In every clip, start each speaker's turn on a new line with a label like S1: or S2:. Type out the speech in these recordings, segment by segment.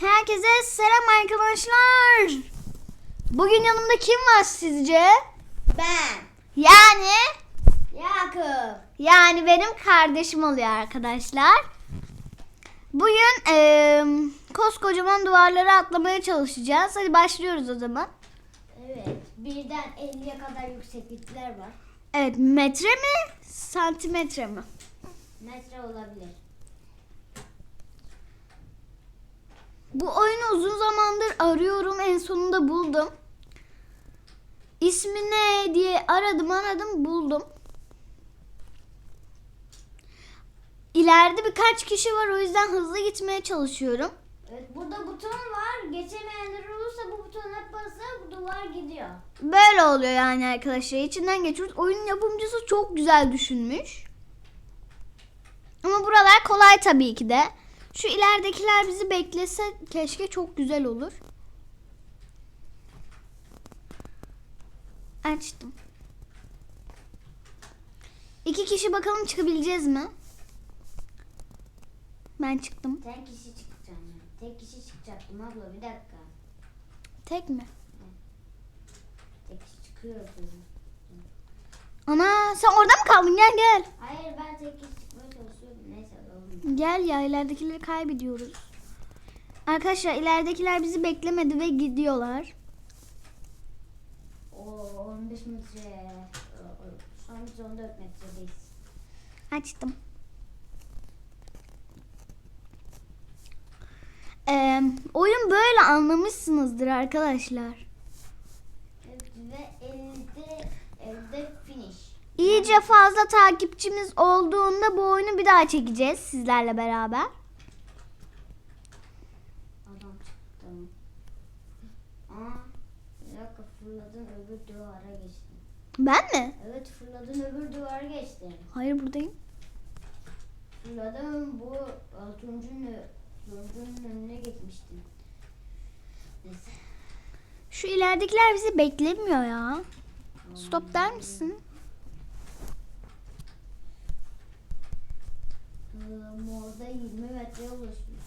S1: Herkese selam arkadaşlar. Bugün yanımda kim var sizce?
S2: Ben.
S1: Yani
S2: Yakup.
S1: yani benim kardeşim oluyor arkadaşlar. Bugün eee, koskocaman duvarları atlamaya çalışacağız. Hadi başlıyoruz o zaman.
S2: Evet. Birden 50'ye kadar yükseklikler var.
S1: Evet metre mi santimetre mi?
S2: Metre olabilir.
S1: Bu oyunu uzun zamandır arıyorum. En sonunda buldum. İsmi ne diye aradım aradım buldum. İleride birkaç kişi var o yüzden hızlı gitmeye çalışıyorum.
S2: Evet burada buton var. Geçemeyenler olursa bu butona basa bu duvar gidiyor.
S1: Böyle oluyor yani arkadaşlar. İçinden geçiyoruz. Oyunun yapımcısı çok güzel düşünmüş. Ama buralar kolay tabii ki de. Şu ileridekiler bizi beklese keşke çok güzel olur. Açtım. İki kişi bakalım çıkabileceğiz mi? Ben çıktım.
S2: Tek kişi çıkacağım. Tek kişi çıkacaktım abla bir dakika.
S1: Tek mi?
S2: Tek kişi çıkıyor.
S1: Ana sen orada mı kaldın? Gel gel.
S2: Hayır ben tek kişi çıkmaya çalışıyordum.
S1: Gel ya ileridekileri kaybediyoruz. Arkadaşlar ileridekiler bizi beklemedi ve gidiyorlar.
S2: O 15 metre. Şu an biz 14 metredeyiz.
S1: Açtım. Ee, oyun böyle anlamışsınızdır arkadaşlar.
S2: Evet, ve elde elde finish.
S1: İyice fazla takipçimiz olduğunda bu oyunu bir daha çekeceğiz sizlerle beraber.
S2: Adam çıktı. Aa, bir dakika fırladın öbür duvara geçtin.
S1: Ben mi?
S2: Evet fırladın öbür duvara geçtin.
S1: Hayır buradayım.
S2: Fırladın bu turuncunun, turuncunun önüne geçmiştin. Neyse.
S1: Şu ileridekiler bizi beklemiyor ya. Stop der misin?
S2: Morda 20 metre ulaşmış.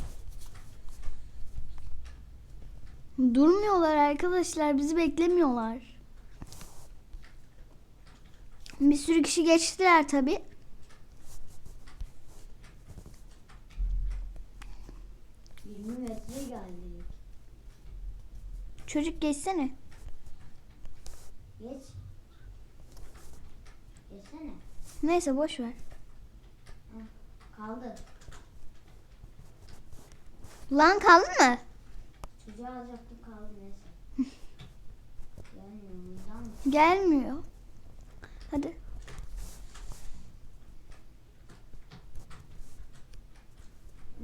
S1: Durmuyorlar arkadaşlar. Bizi beklemiyorlar. Bir sürü kişi geçtiler tabi.
S2: Metre geldik.
S1: Çocuk geçsene.
S2: Geç. Geçsene.
S1: Neyse boş ver.
S2: Kaldı.
S1: Lan kaldın mı?
S2: Çocuğu alacaktım kaldı neyse. Gelmiyor?
S1: Gelmiyor. Hadi.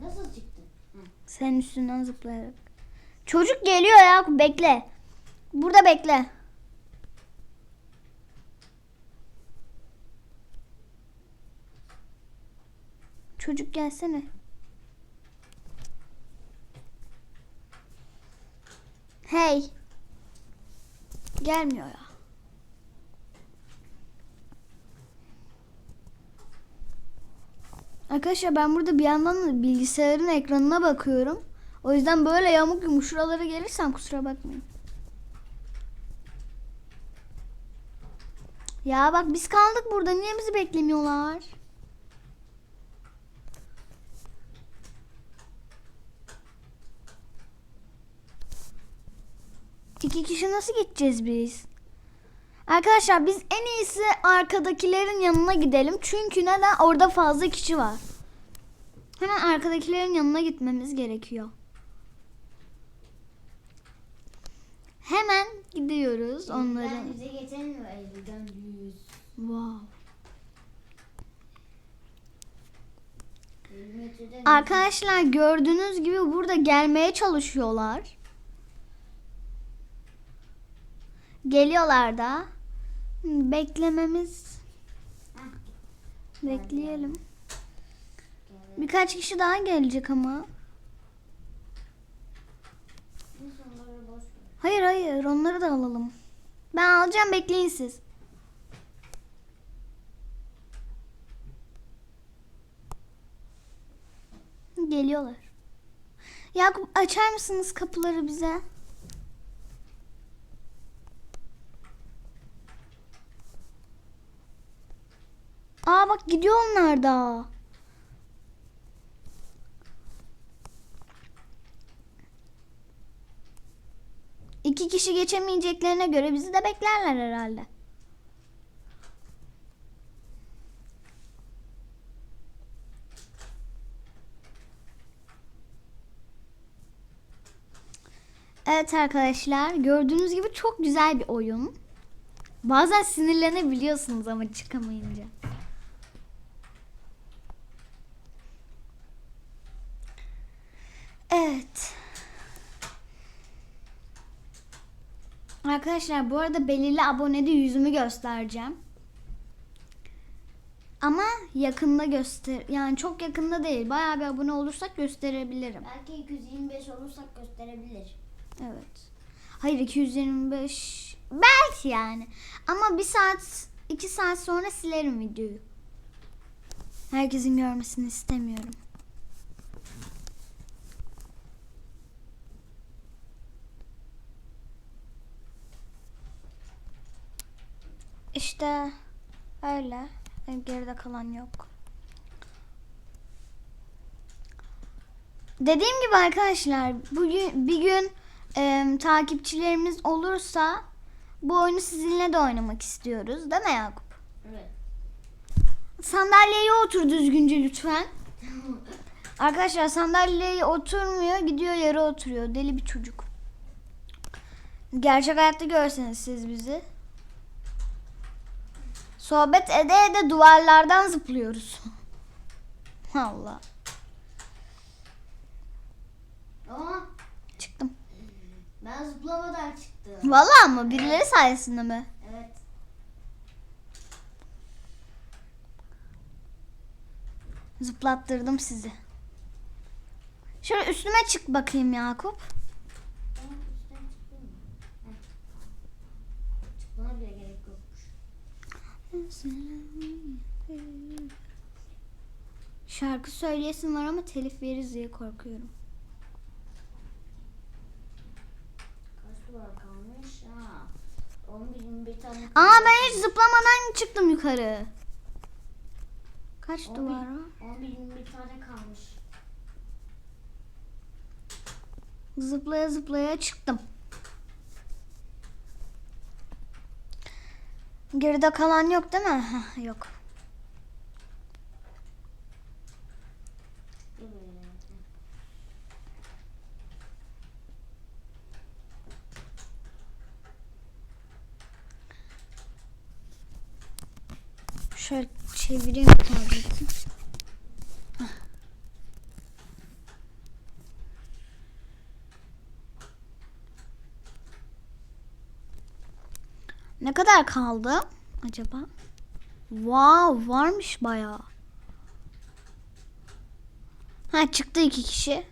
S2: Nasıl çıktın? Hı.
S1: Sen üstünden zıplayarak. Çocuk geliyor ya bekle. Burada bekle. Çocuk gelsene. Hey. Gelmiyor ya. Arkadaşlar ben burada bir yandan da bilgisayarın ekranına bakıyorum. O yüzden böyle yamuk yumuk şuralara gelirsem kusura bakmayın. Ya bak biz kaldık burada. Niye bizi beklemiyorlar? İki kişi nasıl gideceğiz biz? Arkadaşlar biz en iyisi arkadakilerin yanına gidelim. Çünkü neden? Orada fazla kişi var. Hemen arkadakilerin yanına gitmemiz gerekiyor. Hemen gidiyoruz onların.
S2: Elden yüze geçen mi? Elden yüz.
S1: Wow.
S2: 20 metreden
S1: Arkadaşlar gördüğünüz gibi burada gelmeye çalışıyorlar. Geliyorlar da. Beklememiz. Bekleyelim. Birkaç kişi daha gelecek ama. Hayır hayır onları da alalım. Ben alacağım bekleyin siz. Geliyorlar. Yakup açar mısınız kapıları bize? Aa bak gidiyor onlar da. İki kişi geçemeyeceklerine göre bizi de beklerler herhalde. Evet arkadaşlar gördüğünüz gibi çok güzel bir oyun. Bazen sinirlenebiliyorsunuz ama çıkamayınca. Evet. Arkadaşlar bu arada belirli abonede yüzümü göstereceğim. Ama yakında göster yani çok yakında değil. Bayağı bir abone olursak gösterebilirim.
S2: Belki 225 olursak gösterebilir.
S1: Evet. Hayır 225 belki yani. Ama bir saat iki saat sonra silerim videoyu. Herkesin görmesini istemiyorum. İşte öyle. Geride kalan yok. Dediğim gibi arkadaşlar bugün bir gün e, takipçilerimiz olursa bu oyunu sizinle de oynamak istiyoruz. Değil mi Yakup?
S2: Evet.
S1: Sandalyeye otur düzgünce lütfen. Arkadaşlar sandalyeye oturmuyor gidiyor yere oturuyor. Deli bir çocuk. Gerçek hayatta görseniz siz bizi. Sohbet ede ede duvarlardan zıplıyoruz. Allah.
S2: Ama
S1: Çıktım.
S2: ben zıplamadan çıktım.
S1: Vallahi mı? Birileri sayesinde mi?
S2: Evet.
S1: Zıplattırdım sizi. Şöyle üstüme çık bakayım Yakup.
S2: Ben üstten çıktım mı? Heh. Çıkmana bile gerek yokmuş.
S1: Şarkı söyleyesim var ama telif veririz diye korkuyorum.
S2: Kaç duvar kalmış? Ha. 11 bir tane
S1: Aa ben hiç zıplamadan çıktım yukarı. Kaç
S2: On
S1: duvar o?
S2: 11 bir tane kalmış.
S1: Zıplaya zıplaya çıktım. Geride kalan yok değil mi? Heh, yok. Şöyle çevireyim tableti. Heh. Ne kadar kaldı acaba? Wow, varmış bayağı. Ha çıktı iki kişi.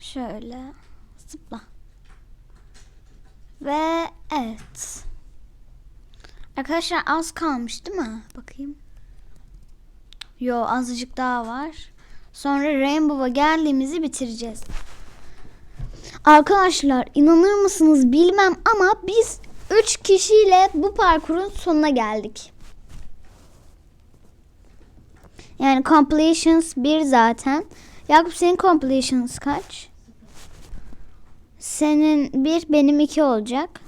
S1: Şöyle zıpla. Ve evet. Arkadaşlar az kalmış değil mi? Bakayım. Yo azıcık daha var. Sonra Rainbow'a geldiğimizi bitireceğiz. Arkadaşlar inanır mısınız bilmem ama biz 3 kişiyle bu parkurun sonuna geldik. Yani completions 1 zaten. Yakup senin completions kaç? Senin 1 benim 2 olacak.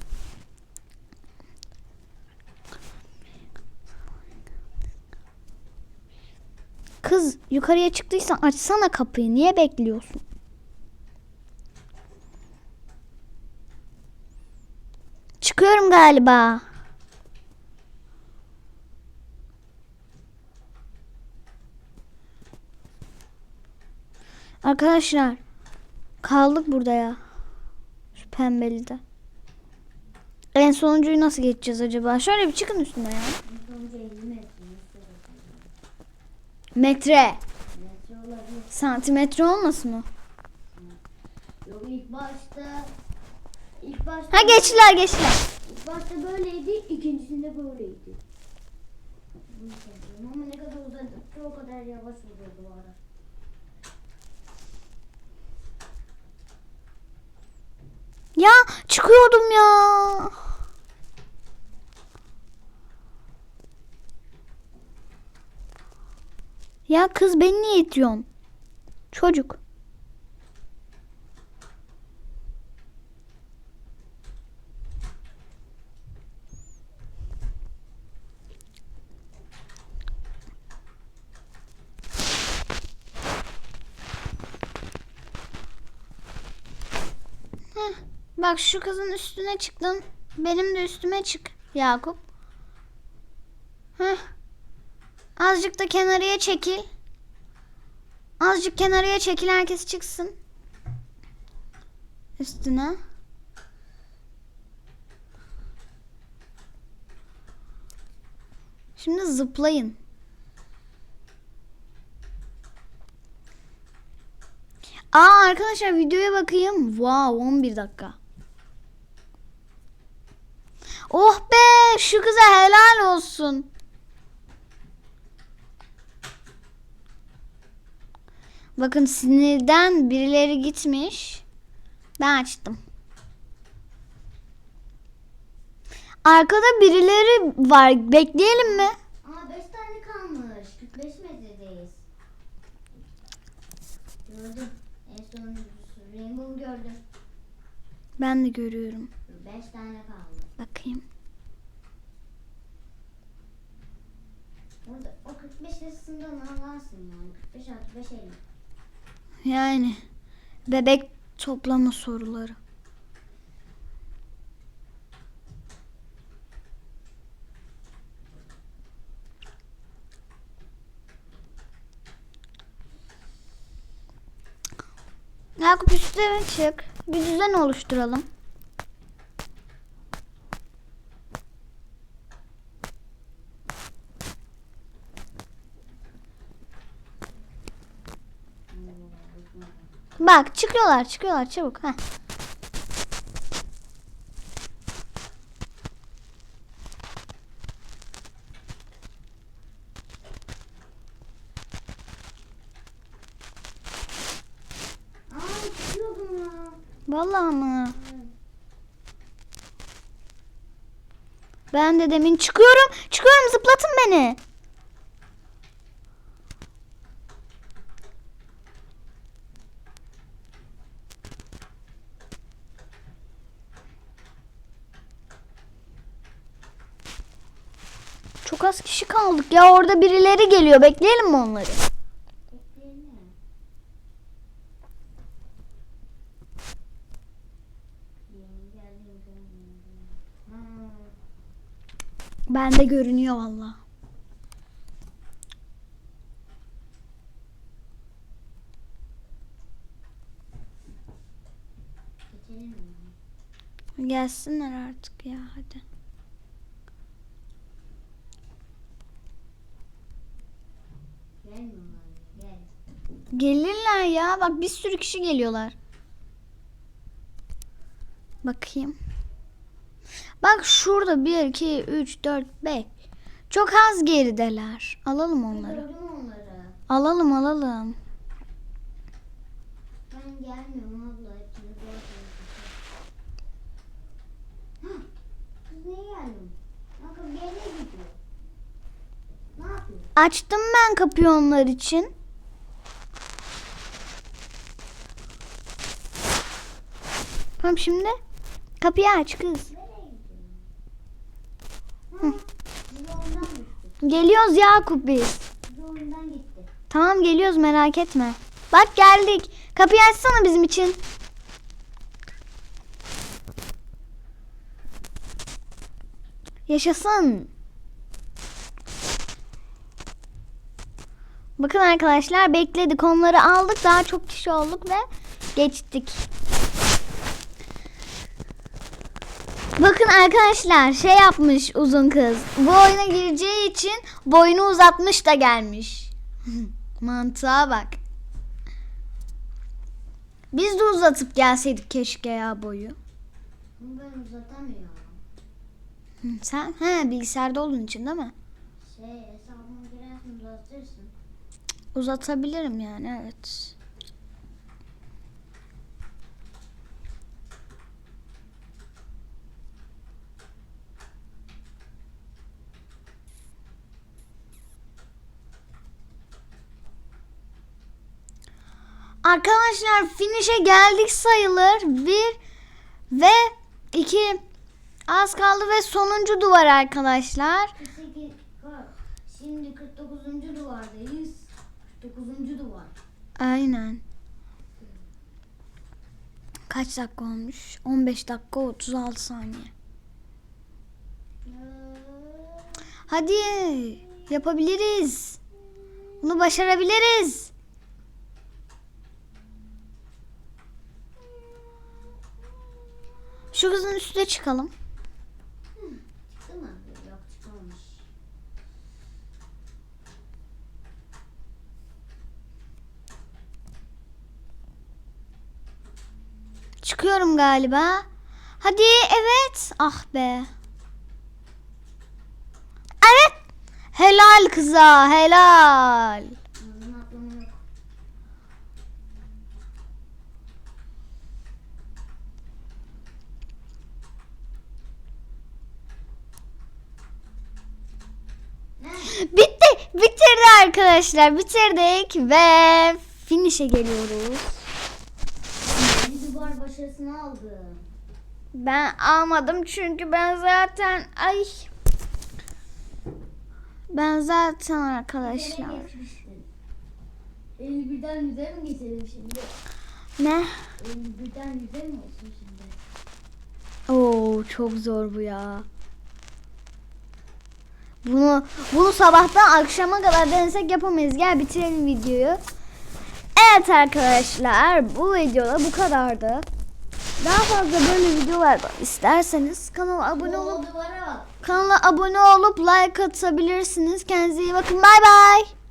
S1: Kız yukarıya çıktıysan açsana kapıyı. Niye bekliyorsun? Çıkıyorum galiba. Arkadaşlar kaldık burada ya. Şu pembelide. En sonuncuyu nasıl geçeceğiz acaba? Şöyle bir çıkın üstüne ya.
S2: İlk önce 50 metre.
S1: Santimetre olmasın o?
S2: Yok ilk başta ilk başta
S1: Ha geçtiler geçtiler.
S2: Başta böyleydi, ikincisinde böyleydi. Bunu ama ne kadar uzadı. İşte o kadar yavaş vuruyor duvara.
S1: Ya çıkıyordum ya. Ya kız beni niye itiyorsun? Çocuk. Heh, bak şu kızın üstüne çıktın. Benim de üstüme çık Yakup. Heh. Azıcık da kenarıya çekil. Azıcık kenarıya çekil herkes çıksın. Üstüne. Şimdi zıplayın. Aa arkadaşlar videoya bakayım. Wow 11 dakika. Oh be şu kıza helal olsun. Bakın sinirden birileri gitmiş. Ben açtım. Arkada birileri var. Bekleyelim mi?
S2: Aa 5 tane kalmış. 45 metredeyiz. Gördüm. En son Rainbow gördüm.
S1: Ben de görüyorum.
S2: 5 tane kaldı.
S1: Bakayım.
S2: Orada o 45 arasında anlarsın yani. 45 65 50.
S1: Yani bebek toplama soruları. Yakup üstüne çık. Bir düzen oluşturalım. Bak çıkıyorlar çıkıyorlar çabuk. Heh. Vallahi mı? Ben de demin çıkıyorum. Çıkıyorum zıplatın beni. Çok kaldık ya orada birileri geliyor. Bekleyelim mi onları? Bende görünüyor valla. Gelsinler artık ya hadi.
S2: Gelmiyorlar. Gel.
S1: Gelirler ya. Bak bir sürü kişi geliyorlar. Bakayım. Bak şurada 1, 2, 3, 4, 5. Çok az gerideler. Alalım onları.
S2: Gördüm onları.
S1: Alalım alalım.
S2: Ben gelmiyorum abla. Hepsini gördüm. Hah, Kız niye gelmiyor? Kanka bir yere gidiyor. Ne yapıyor?
S1: Açtım ben kapıyı onlar için. Tamam şimdi kapıyı aç kız. Geliyoruz Yakup biz. Tamam geliyoruz merak etme. Bak geldik. Kapıyı açsana bizim için. Yaşasın. Bakın arkadaşlar bekledik onları aldık daha çok kişi olduk ve geçtik. Bakın arkadaşlar şey yapmış uzun kız. Bu oyuna gireceği için boyunu uzatmış da gelmiş. Mantığa bak. Biz de uzatıp gelseydik keşke ya boyu.
S2: Ben uzatamıyorum.
S1: Sen he bilgisayarda olduğun için değil mi?
S2: Şey.
S1: Uzatabilirim yani evet. Arkadaşlar finish'e geldik sayılır. Bir ve iki az kaldı ve sonuncu duvar arkadaşlar.
S2: 48, şimdi 49. duvardayız. 49. duvar.
S1: Aynen. Kaç dakika olmuş? 15 dakika 36 saniye. Hadi yapabiliriz. Bunu başarabiliriz. Şu kızın üstüne çıkalım.
S2: Çıktı mı? Yok çıkmamış.
S1: Çıkıyorum galiba. Hadi evet. Ah be. Evet. Helal kıza helal. Bitti. Bitirdi arkadaşlar. Bitirdik ve finish'e geliyoruz.
S2: Bir duvar başarısını aldı.
S1: Ben almadım çünkü ben zaten ay ben zaten arkadaşlar.
S2: Geçmiştin? 51'den 100'e mi geçelim şimdi?
S1: Ne?
S2: 51'den 100'e mi olsun şimdi?
S1: Oo çok zor bu ya. Bunu bunu sabahtan akşama kadar denesek yapamayız. Gel bitirelim videoyu. Evet arkadaşlar bu videoda bu kadardı. Daha fazla böyle videolar isterseniz kanala abone olup kanala abone olup like atabilirsiniz. Kendinize iyi bakın. Bay bay.